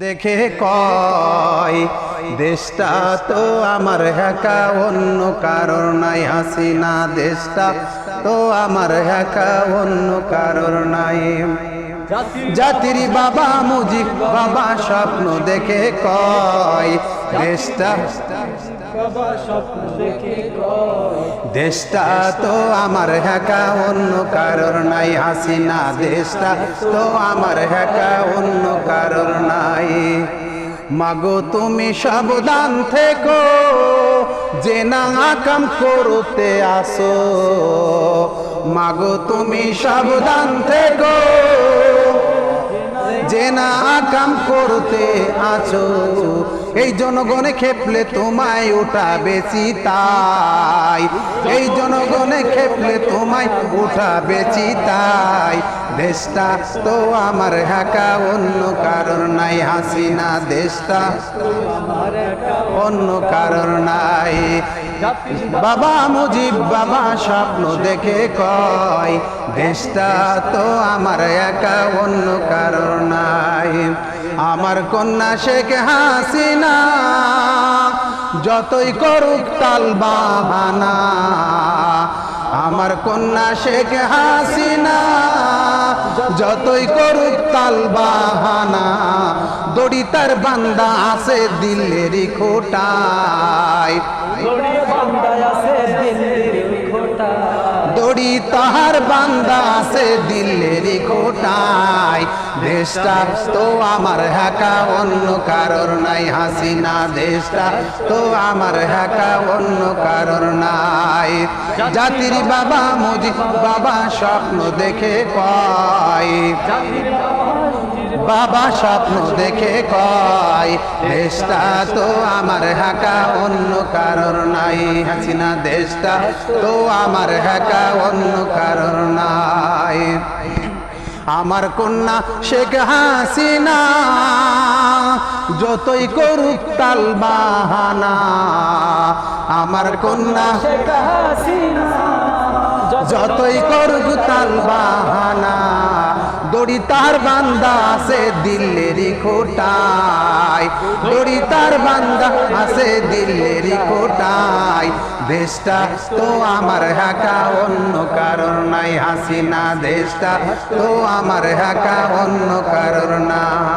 দেখে কয়, দেশটা তো আমার হেকা অন্য কারোর নাই হাসিনা দেশটা তো আমার হেকা অন্য কারোর নাই। জাতির বাবা মুজিব, বাবা স্বপ্ন দেখে কয়, দেশটা দেশটা তো আমার হেকা অন্য কারোর নাই হাসিনা। দেশটা তো আমার হেকা অন্য কারোর নাই। মাগো, তুমি সাবধান থেকো, যে না কাম করতে আসো। মাগো, তুমি সাবধান থেকো। যে না কাম করতে আছো, এই জনগণে খেপলে তোমায় ওটা বেশি তাই এই জনগণে খেপলে তোমায় ওঠা বেশি তাই দেশটা তো আমার হাকা অন্য কারণ নাই হাসিনা দেশটা। অন্য কারণ নাই। বাবা মুজিব, বাবা স্বপ্ন দেখে কয়, দেশটা তো আমার একা, অন্য কারণ নাই। আমার কন্যা শেখ হাসিনা, যতই করুক তাল বাহানা। আমার কন্যা শেখ হাসিনা যতই করুক তাল বাহানা দড়ি তার বান্দা আছে দিল্লেরই খোটায়। দড়ি তাহার বান্দা আছে দিল্লেরই খোটায়। দেশটা তো আমার হাকা অন্য কারোর নাই হাসিনা। দেশটা তো আমার হাকা অন্য কারোর নাই জাতির বাবা মুজি বাবা স্বপ্ন দেখে কয় বাবা স্বপ্ন দেখে কয় দেশটা তো আমার হাকা অন্য কারোর নাই। হাসিনা, দেশটা তো আমার হাকা অন্য কারোর নাই। আমার কন্যা শেখ হাসিনা, যতই করুক তাল বাহানা। আমার কন্যা। যতই করুক তাল বাহানা দড়ি তার বান্দা আছে দিল্লেরই খোটায় দড়ি তার বান্দা আছে দিল্লেরই খোটায় দেশটা তো আমার হাকা অন্য কারণ নাই হাসিনা। দেশটা তো আমার হাকা অন্য কারণ নাই।